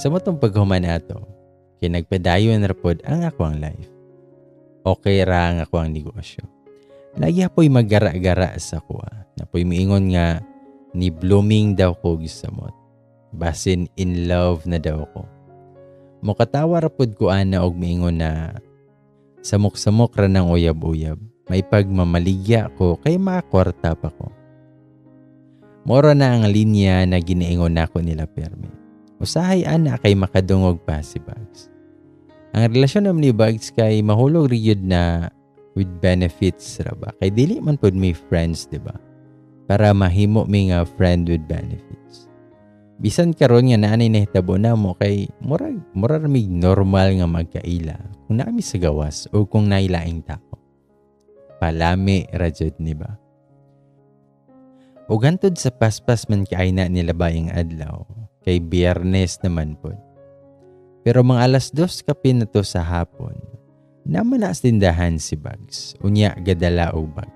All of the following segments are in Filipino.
Sa motong paghuman ato, kay nagpadayon ra pod ang ako ang life. Okay ra ang ako ang negosyo. Lagi apoy magara-gara sa kuha. Napoy miingon nga ni blooming daw ko gisamot. Basin in love na daw ko. Mukatawa ra pod ko ana og miingon na samok-samok ra ng uyab-uyab. May pagmamaligya ko kay makakwarta pa ko. Mora na ang linya na giniingon nako nila permi. Usahay ana kay makadungog pa si Bugs. Ang relasyon naman ni Bugs kay mahulog riyod na with benefits ra ba? Kay dili man pod may friends, di ba? Para mahimo mi nga friend with benefits. Bisan karon nga naanay nahitabo na mo kay murag murag mig normal nga magkaila kung naami sa gawas o kung nailaing tao. Palami ra jud ni ba? O gantod sa paspas man kay na nila bayang adlaw, kay biyernes naman po. Pero mga alas dos kapin na to sa hapon, naman na tindahan si Bugs, unya gadala o bag.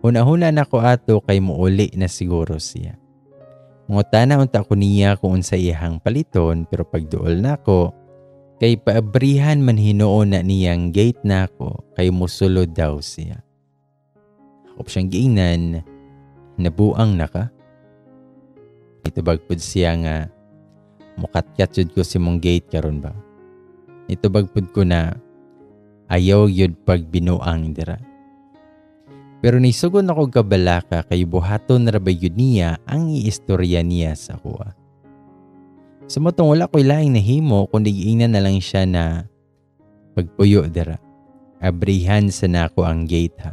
Una-huna na ko ato kay muuli na siguro siya. Mga na unta ko niya kung unsa iyahang paliton pero pagduol na ko, kay paabrihan man hinuon na niyang gate na ko kay musulod daw siya. Ako siyang giingnan, nabuang na ka? Ito bagpod siya nga mukatyat jud ko si mong gate karon ba? Ito bagpod ko na ayaw yun pag binuang dira. Pero nisugon ako kabalaka kay buhaton na rabay yun niya ang iistorya niya sa kuha. Sa motong wala ko'y laing nahimo kundi giingnan na lang siya na pagpuyo dira. Abrihan sa nako ang gate ha.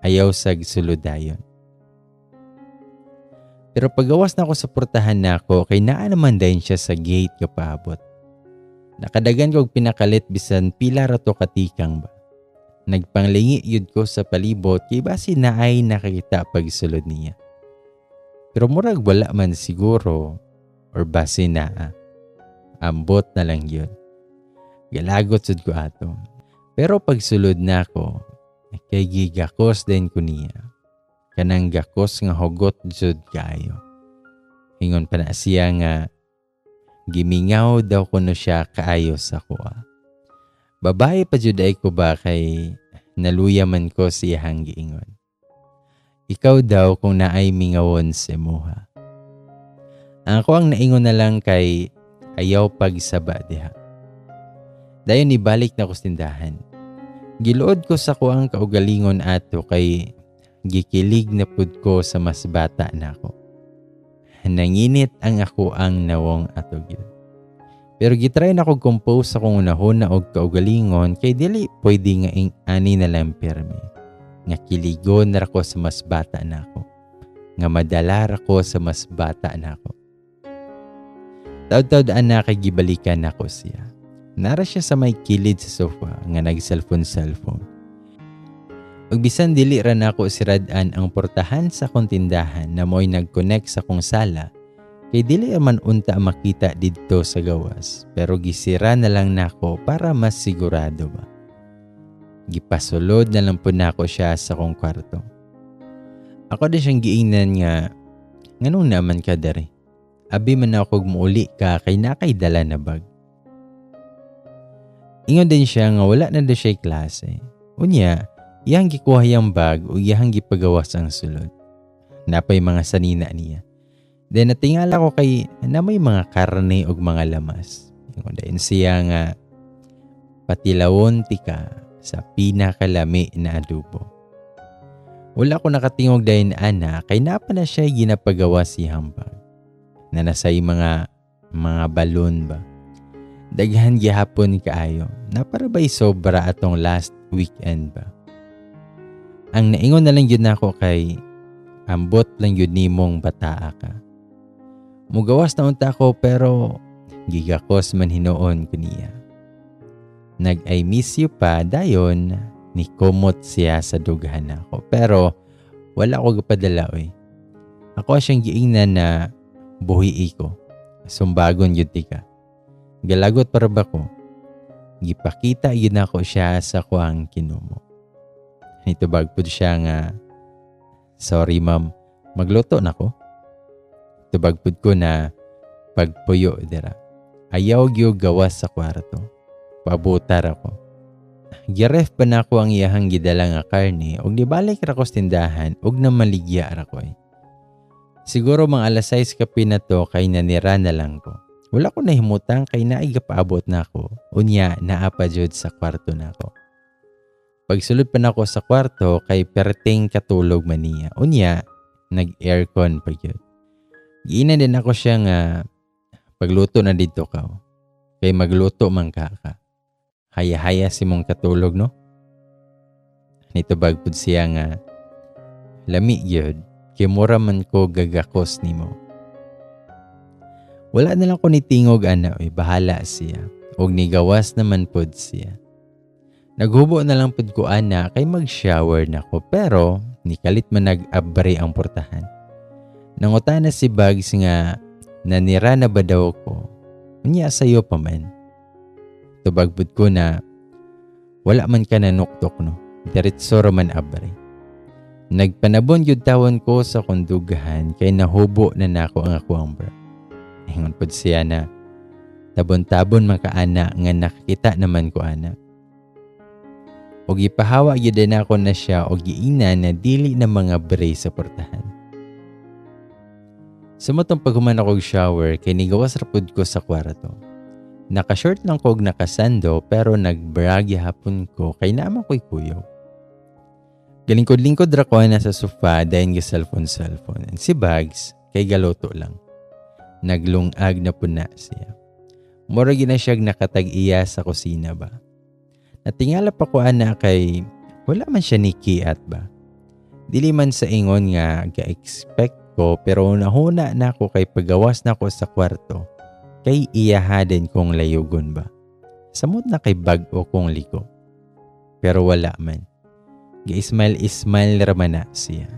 Ayaw sag suludayon. Pero pagawas na ako sa portahan na ako, kay naa naman din siya sa gate kapabot. Nakadagan ko pinakalit bisan pila rato katikang ba. Nagpanglingi yun ko sa palibot kay basi na ay nakakita pagsulod niya. Pero murag wala man siguro or basi na ambot na lang yun. Galagot sud ko ato. Pero pagsulod na ako, kay gigakos din ko niya kanang gakos nga hugot jud kayo. Ingon pa na siya nga gimingaw daw kuno siya kaayo sa kuha. Babae pa jud ay ko ba kay naluya man ko siyang giingon. Ikaw daw kung naay mingawon si. Ang ako ang naingon na lang kay ayaw pagsaba diha. Dayon ibalik na ko tindahan. Giluod ko sa kuang kaugalingon ato kay gikilig na pud ko sa mas bata na ako. Nanginit ang ako ang nawong atog yun. Pero gitry na ko compose akong unahon na og kaugalingon kay dili pwede nga ing ani na lang pirmi. Nga kiligon na ko sa mas bata na ako. Nga madalar ako sa mas bata na ako. Taud-taud na kay gibalikan ako siya. Nara siya sa may kilid sa sofa nga nag-cellphone-cellphone. Magbisan dili ra nako siradan ang portahan sa kontindahan na mo'y nag-connect sa kong sala kay dili man unta makita didto sa gawas pero gisira na lang nako para mas sigurado ba. Gipasulod na lang po nako siya sa kong kwarto. Ako din siyang giingnan nga nganong naman ka dari. Abi man ako muuli ka kay nakay dala na bag. Ingon din siya nga wala na do siya klase. Unya, Iyang gikuha yung bag o iyang gipagawas ang sulod. Napay mga sanina niya. Then natingala ko kay na may mga karne o mga lamas. Yung siya nga patilawon tika sa pinakalami na adobo. Wala ko nakatingog dahil ana kay napa na siya ginapagawa si hambag. Na nasay mga mga balon ba. Daghan gihapon kaayo na para ba'y sobra atong last weekend ba. Ang naingon na lang yun ako kay ambot lang yun nimong bataa ka. Mugawas na unta ko pero gigakos man hinoon ko niya. Nag I miss you pa dayon ni kumot siya sa dughan ako. Pero wala ko gapadala oy. Ako siyang giingnan na buhi ko. Sumbagon yun ka. Galagot para ba ko? Gipakita yun ako siya sa kuang kinumo. Nitubag po siya nga, Sorry ma'am, magluto na ko. Tubag po ko na pagpuyo dira. ayaw gyo gawas sa kwarto. Pabutar ako. Giref pa na ako ang iyahang gidala nga karne ug nibalik ra ko sa tindahan ug na maligya ra ko. eh. Siguro mga alas 6 kapi na to kay nanira na lang ko. Wala ko nahimutang kay naay gapaabot na ako. Unya naa pa jud sa kwarto na ako. Pagsulod pa na ako sa kwarto kay perting katulog man niya. Unya nag-aircon pa yun. Giina din ako siya nga pagluto na dito ka. oh. Kay magluto man ka ka. Haya-haya si mong katulog no? Nito bagpud siya nga lami gyud kay mura man ko gagakos nimo. Wala na lang ko nitingog ana oy bahala siya. Og nigawas naman pud siya. Naghubo na lang pud ko ana kay mag-shower na ko pero nikalit man nag-abri ang portahan. Nangutana si Bugs nga nanira na ba daw ko? Unya sayo pa man. Tubagbud ko na wala man ka nanuktok no. Diretso ra man abri. Nagpanabon yun tawon ko sa kundugahan kay nahubo na nako ang ako ang bra. Ingon pod siya na tabon-tabon man ka ana nga nakita naman ko ana. O gipahawa gyud din ako na siya o giina na dili na mga bray sa portahan. Sumutong paghuman ako og shower kay nigawas ra pud ko sa kwarto. Naka-short lang ko og nakasando pero nagbragi hapon ko kay naman ko'y kuyaw. Galingkod-lingkod ra ko na sa sofa dahil ga cellphone-cellphone. And si Bags, kay galoto lang. Naglungag na po na siya. Mura gina siya nakatag-iya sa kusina ba. Natingala pa ko ana kay wala man siya ni kiat ba. Dili man sa ingon nga ga-expect ko pero nahuna na ako kay pagawas na ko sa kwarto kay iyahaden kong layugon ba. Samot na kay bag-o kong liko. Pero wala man. Gi-smile-smile raman na siya.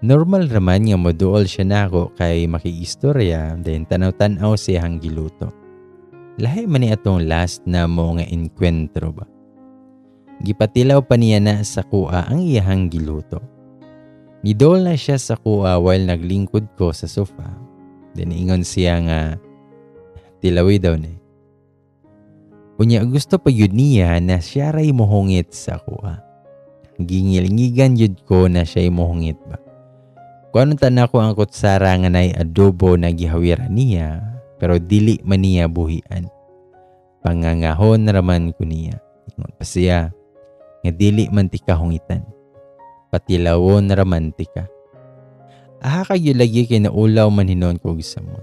Normal raman nga moduol siya na ako kay makiistorya then tanaw-tanaw siya hang giluto. Lahi man ni atong last na mo nga enkwentro ba. Gipatilaw pa niya na sa kuha ang iyahang giluto. Nidol na siya sa kuha while naglingkod ko sa sofa. Then ingon siya nga tilawi daw ni. Unya gusto pa yun niya na siya ray mohungit sa kuha. Gingilngigan yun ko na siya mohungit ba. Kung anong tana ko ang kutsara nga nay adobo na gihawiran niya, pero dili man niya buhian. Pangangahon raman ko niya. Ingon pa siya, nga dili man tika hungitan. Patilawon raman tika. Aha kayo lagi kay naulaw man hinon ko samon.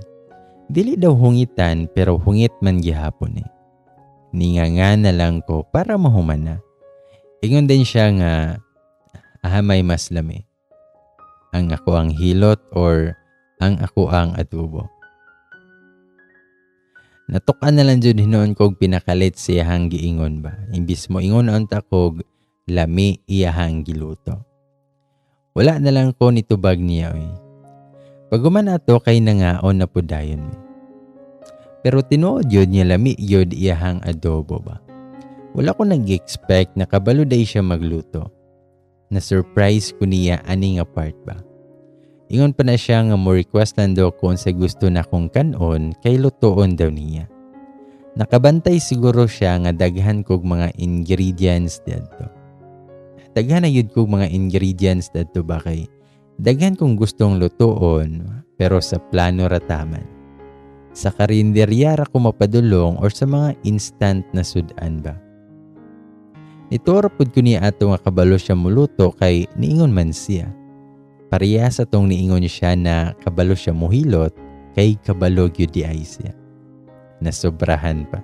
Dili daw hungitan pero hungit man gihapon eh. Ninganga na lang ko para mahuman na. Ingon din siya nga aha may mas lami. Ang ako ang hilot or ang ako ang adobo. Natukan na lang jud hinoon kog pinakalit siyahang giingon ba. Imbis mo ingon unta kog lami iyahang giluto. Wala na lang ko nitubag niya oy. Paguman ato kay nangaon na pudayon mi. Pero tinuod yun niya lami yun iyahang adobo ba. Wala ko nag-expect na kabalo day siya magluto. Na-surprise ko niya ani nga part ba. Ingon pa na siya nga mo request daw kung sa gusto na kong kanon kay lutoon daw niya. Nakabantay siguro siya nga daghan kog mga ingredients dito. Daghan na yun kog mga ingredients dito ba kay daghan kong gustong lutoon pero sa plano rataman. Sa karinderya ra ko mapadulong or sa mga instant na sudan ba. Nituro pud ko niya ato nga kabalo siya muluto kay niingon man siya. Pareha sa tong niingon siya na kabalo siya muhilot kay kabalo gyud di ay siya. Nasobrahan pa.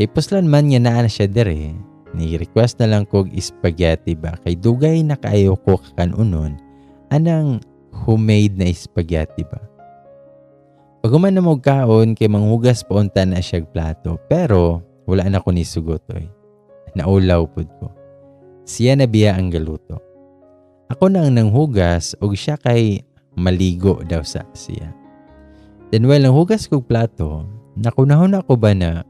Kay puslan man nga naa na siya dire, ni-request na lang kog spaghetti ba kay dugay na kaayo ko kakanunon anang homemade na spaghetti ba. Pag human na mo kaon kay manghugas pa unta na siya plato pero wala na ko ni sugotoy. Naulaw pud ko. Siya na biya ang galuto. Ako na ang nanghugas og siya kay maligo daw sa siya. Then while nanghugas kog plato, nakunahon ako ba na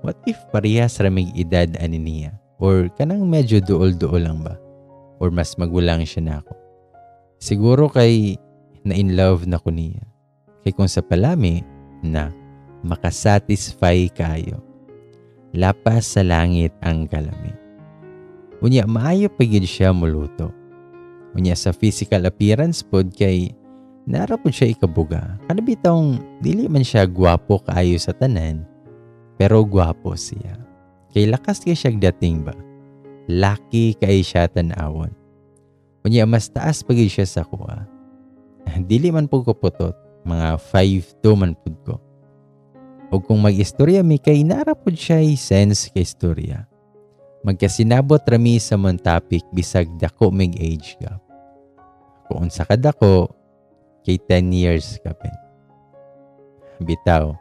what if parehas ramig edad ani niya? Or kanang medyo duol-duol lang ba? Or mas magulang siya na ako? Siguro kay na in love na ko niya. Kay kung sa palami na makasatisfy kayo. Lapas sa langit ang kalami. Unya maayo pa gyud siya muluto. Unya sa physical appearance pod kay nara pod siya ikabuga. Kana bitong dili man siya gwapo kaayo sa tanan, pero gwapo siya. Kay lakas kay siya dating ba? Lucky kay siya tanawon. Unya mas taas pa gyud siya sa kuha. Dili man po ko putot, mga 5'2 man pud ko. O kung mag-istorya mi kay narapod siya sense kay istorya. Magkasinabot rami sa mon topic bisag dako mig age gap. Kung sa kadako, kay 10 years ka pen. Bitaw,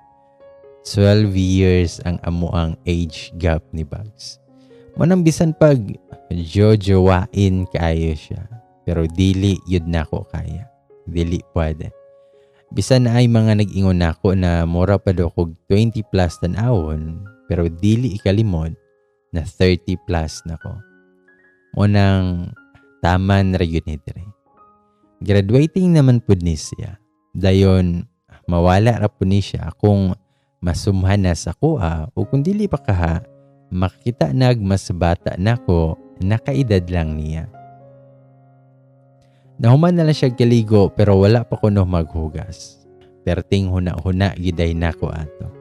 12 years ang amuang age gap ni Bugs. Manang bisan pag jojowain kaayo siya. Pero dili yun na ko kaya. Dili pwede bisan na ay mga nag-ingon nako na mora pa daw kog 20 plus tan-awon pero dili ikalimod na 30 plus nako. Mo nang taman ra yun ni dire. Graduating naman pud ni siya. Dayon mawala ra pud ni siya kung masumhan na sa kuha o kung dili pa kaha makita nag mas bata nako nakaedad lang niya. Nahuman na lang siya kaligo pero wala pa kuno maghugas. Perting huna-huna giday nako ato.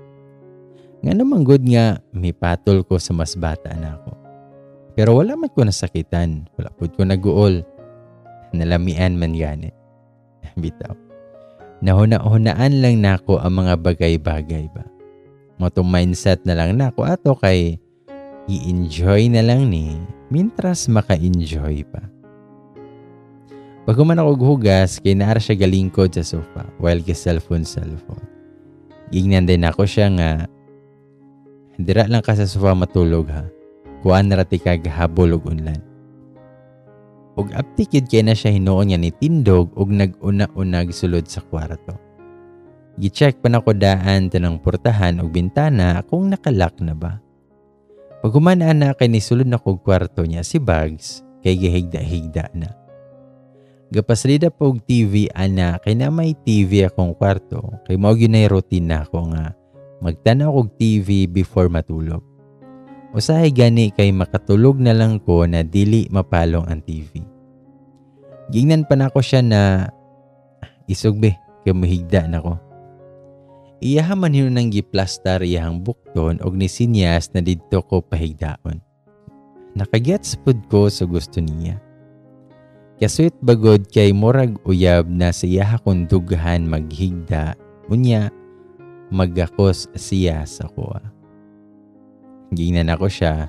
Nga naman good nga mipatol ko sa mas bata na ako. Pero wala man ko nasakitan. Wala pud ko naguol. Nalamian man gani. Bitaw. Nahuna-hunaan lang nako ang mga bagay-bagay ba. Motong mindset na lang nako ato kay i-enjoy na lang ni mintras maka-enjoy pa. Pag human ako hugas, kay naara siya galingkod sa sofa while kay cellphone cellphone. Gingnan din ako siya nga, dira lang ka sa sofa matulog ha. Kuan na rati ka gahabol og unlan. Og aptikid kay na siya hinuon niya ni tindog og nag-una-unag sulod sa kwarto. Gi-check pa na ko daan tanang portahan og bintana kung nakalak na ba. Pag humanaan na kay ni sulod na kog kwarto niya si Bugs, kay gihigda-higda na. Gapaslida po og TV ana kay na may TV akong kwarto kay mao gyud nay routine na ako nga magtanaw og TV before matulog. Usahay gani kay makatulog na lang ko na dili mapalong ang TV. Gingnan pa nako siya na isugbe kay mahigda nako. Iyaha man yun nang giplastar iyahang bukton og ni sinyas na didto ko pahigdaon. Nakagets pud ko sa gusto niya. Kasuit bagod kay murag uyab na siya akong dughan maghigda, unya magakos siya sa kuha. Gingnan ako siya,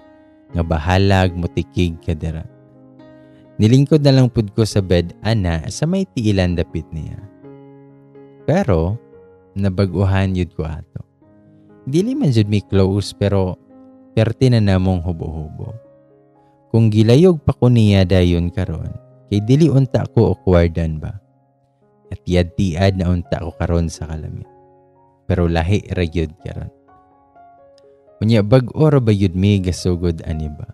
nga bahalag mutikig kadira. Nilingkod na lang pud ko sa bed ana sa may tiilan dapit niya. Pero, nabaguhan yun ko ato. Dili man jud mi close pero perti na namong hubo-hubo. Kung gilayog pa ko niya dayon karon, kay dili unta ko awkwardan ba. At tiad-tiad na unta ko karon sa kalami. Pero lahi ra gyud karon. Unya bag-o ba yun mi gasugod ani ba?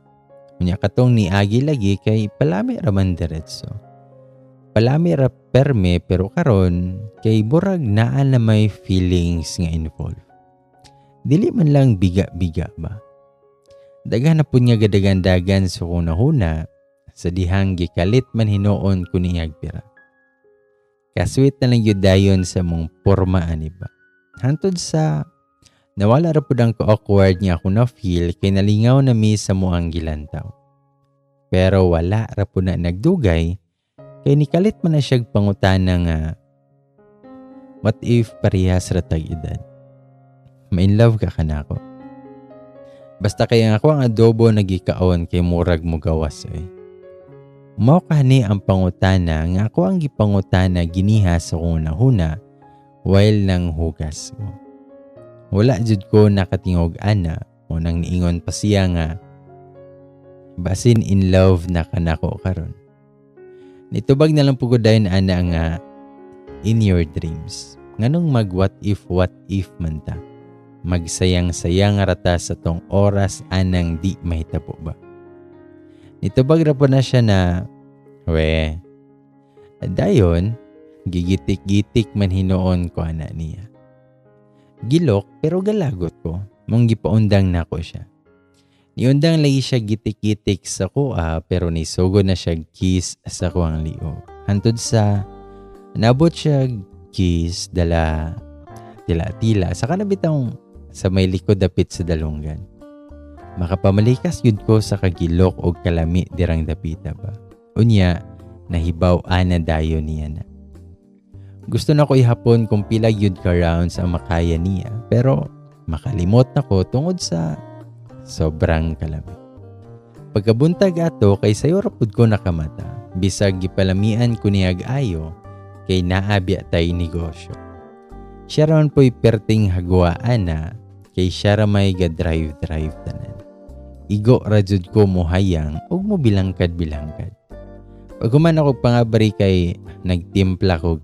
Unya katong ni agi lagi kay palami ra man diretso. Palami ra perme pero karon kay burag naa na may feelings nga involved. Dili man lang biga-biga ba? Daghan na po nga gadagandagan sa so kunahuna sa dihang gikalit man hinuon ko niyag pira. Kaswit na lang yun dayon sa mong porma ani ba. Hantod sa nawala ra pud ang awkward niya ako na feel kay nalingaw na mi sa muang gilantaw. Pero wala ra pud na nagdugay kay nikalit man na siya pangutana nga what if parehas ra tag edad? Ma-in love ka kanako. Basta kaya ako ang adobo nagikaon kay murag mo gawas eh. Mao kani ang pangutana nga ako ang gipangutana giniha sa kong nahuna while nang hugas ko. Wala jud ko nakatingog ana o nang niingon pa siya nga basin in love na kanako karon. Nitubag na lang pugod dayon ana nga in your dreams. Nganong mag what if what if man ta? Magsayang-sayang rata sa tong oras anang di mahitabo ba? Nitubag ra po na siya na, we, dayon, gigitik-gitik man hinoon ko ana niya. Gilok pero galagot ko. Mong gipaundang na ko siya. Niundang lagi siya gitikitik sa kuha pero nisugo na siya kiss sa kuwang liog. Hantod sa nabot siya kiss dala tila-tila sa kanabitang sa may likod dapit sa dalunggan. Makapamalikas yun ko sa kagilok o kalami dirang dapita ba. Unya, nahibaw ana dayo niya na. Gusto na ko ihapon kung pila yun ka rounds ang makaya niya pero makalimot na ko tungod sa sobrang kalami. Pagkabuntag ato kay sayo rapod ko nakamata bisag gipalamian ko niyag ayo kay naabi tay negosyo. Siya ron po'y perting hagwaan na kay siya ramay ga drive-drive tanan. Igo rajud ko mo hayang ug mo bilangkad-bilangkad. Pag kuman ako pangabari kay nagtimpla ko.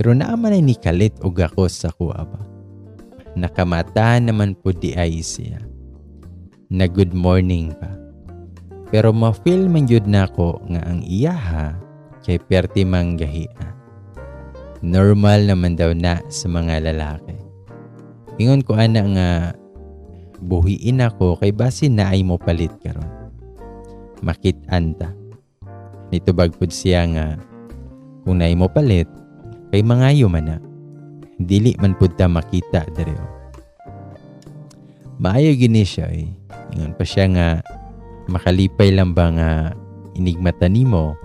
Pero naaman ay ni kalit og ako sa kuha ba. Nakamata naman po di ay siya. Na good morning pa. Pero ma-feel man yun na ko nga ang iyaha kay perti manggahian. Normal naman daw na sa mga lalaki. Ingon ko ana nga buhiin ako kay basi na ay mo palit karon. Makit anta. Nito bagpod siya nga kung naay mo palit kay mangayo man na. Dili man pud ta makita dere. Maayo gini siya eh. Ingon pa siya nga makalipay lang ba nga inigmata nimo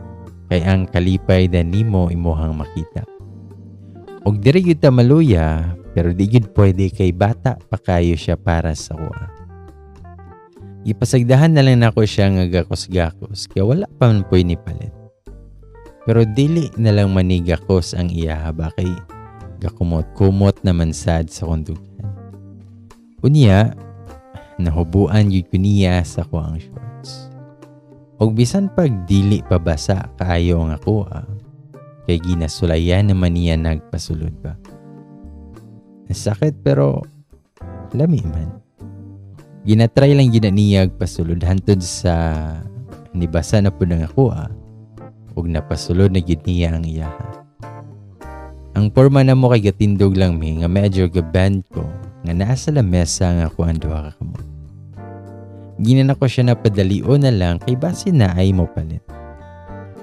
kay ang kalipay dan nimo imuhang makita. Og diri gyud ta maluya pero di gyud pwede kay bata pa kayo siya para sa kuha. Ipasagdahan na lang nako siya nga gakos-gakos kaya wala pa man po'y ni palit. Pero dili na lang manigakos ang iyahaba kay gakumot-kumot naman sad sa kondugan. Unya, nahubuan yun ko niya sa kuang shorts. Og bisan pag dili pabasa kaayo nga kuha, kay ginasulayan naman niya nagpasulod ba. Nasakit pero lami man. Ginatry lang gina niya pasulod hantod sa nibasa na po nga kuha ug napasulod na gid niya ang iyaha. Ang porma na mo kay gatindog lang mi nga medyo gaband ko nga naa sa lamesa nga ako ang duha ka kamot. Ginan ako siya na padalio na lang kay base na ay mo palit.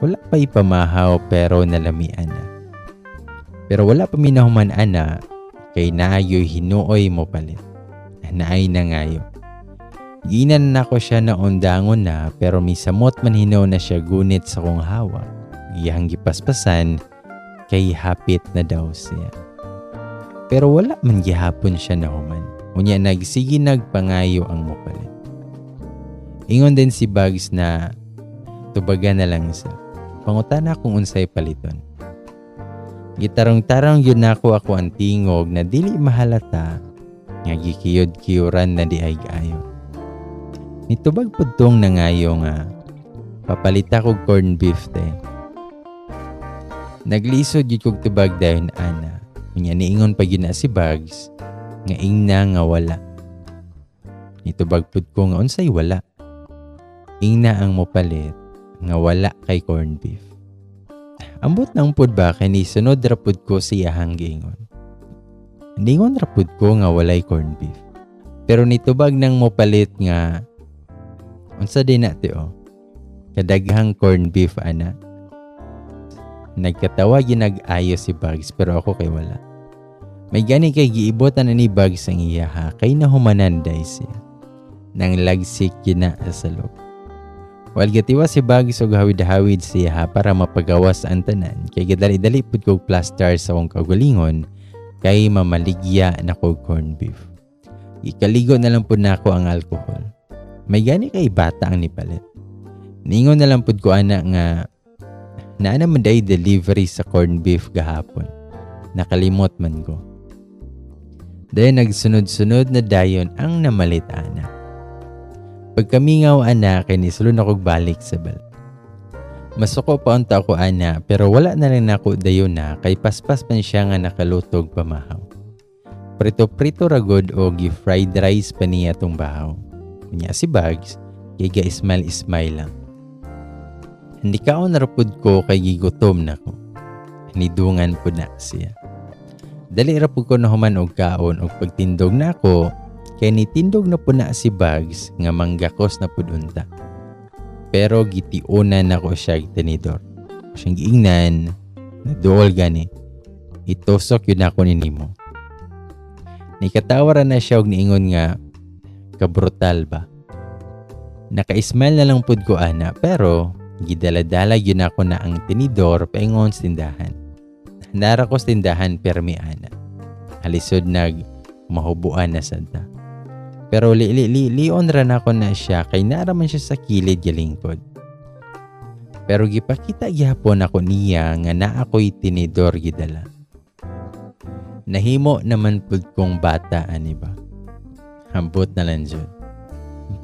Wala pa ipamahaw pero nalamian na. Pero wala pa minahuman ana kay naayoy hinuoy mo palit. Naay na ngayo. Ginan na ko siya na undangon na pero misamot man hinaw na siya gunit sa kong hawak. Iyang gipaspasan kay hapit na daw siya. Pero wala man gihapon siya na human. Unya nagsigi nagpangayo ang mupalit. Ingon din si Bugs na tubaga na lang sa pangutana kung unsay paliton. Gitarong-tarong yun nako ako ang tingog na dili mahalata nga gikiyod-kiyuran na di ay gayo. Nitubag po tong nangayo nga papalita kog corn beef te. Naglisod yun kog tubag dayon ana. Unya niingon pa yun na si Bugs nga ingna nga wala. Nitubag pud ko nga unsay wala. Ingna ang mopalit nga wala kay corn beef. Ambot nang pud ba kay ni sunod ra pud ko siya hanggingon. Ningon ra pud ko nga walay corn beef. Pero nitubag nang mopalit nga unsa din na o kadaghang corn beef ana. Nagkatawa ginag-ayo si Bugs pero ako kay wala. May gani kay giibotan na ni Bugs ang iyaha kay nahumanan day siya. Nang lagsik gina sa loob. While gatiwa si Bugs og hawid-hawid siya para mapagawas ang tanan kay gadali-dali pud kog plaster sa akong kaugalingon kay mamaligya na kog corn beef. Ikaligo na lang pud nako ang alcohol. May gani kay bata ang nipalit. Ningon na lang pud ko ana nga naa naman day delivery sa corn beef gahapon. Nakalimot man ko. Dahil nagsunod-sunod na dayon ang namalit ana. Pagkamingaw ana kay nisulod ako balik sa bal. Masuko pa unta ako ana pero wala na lang nako dayon na kay paspas man siya nga nakalutog pamahaw. Prito-prito ragod o gi-fried rice pa niya tong bahaw. Kunya si Bugs, kay ga-smile-smile lang. Hindi ka narapod ko kay gigutom na ko. Nidungan po na siya. Dali ra pud ko nahuman og kaon og pagtindog na ako kay nitindog na po na si Bugs nga manggakos na pud unta. Pero gitiunan nako siya og tinidor. Siyang giingnan na duol gani. Itusok yun ako ni Nimo. Nikatawaran na siya og niingon nga kabrutal ba. Naka-smile na lang pud ko ana pero gidala-dala yun ako na ang tinidor paingon sa tindahan. Nara ko tindahan permi ana. Halisod nag mahubuan na sadta. Pero li li li lion ra na ako na siya kay nara man siya sa kilid gilingkod. Pero gipakita gyapon ako niya nga naa ako'y tinidor gidala. Nahimo naman pud kong bata ani ba. Hambot na lang jud.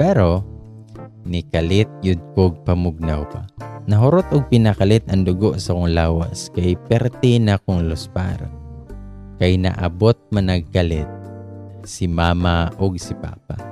Pero nikalit yud kog pamugnaw pa. Nahurot og pinakalit ang dugo sa kong lawas kay perti na kong luspar. Kay naabot man nagkalit si mama og si papa.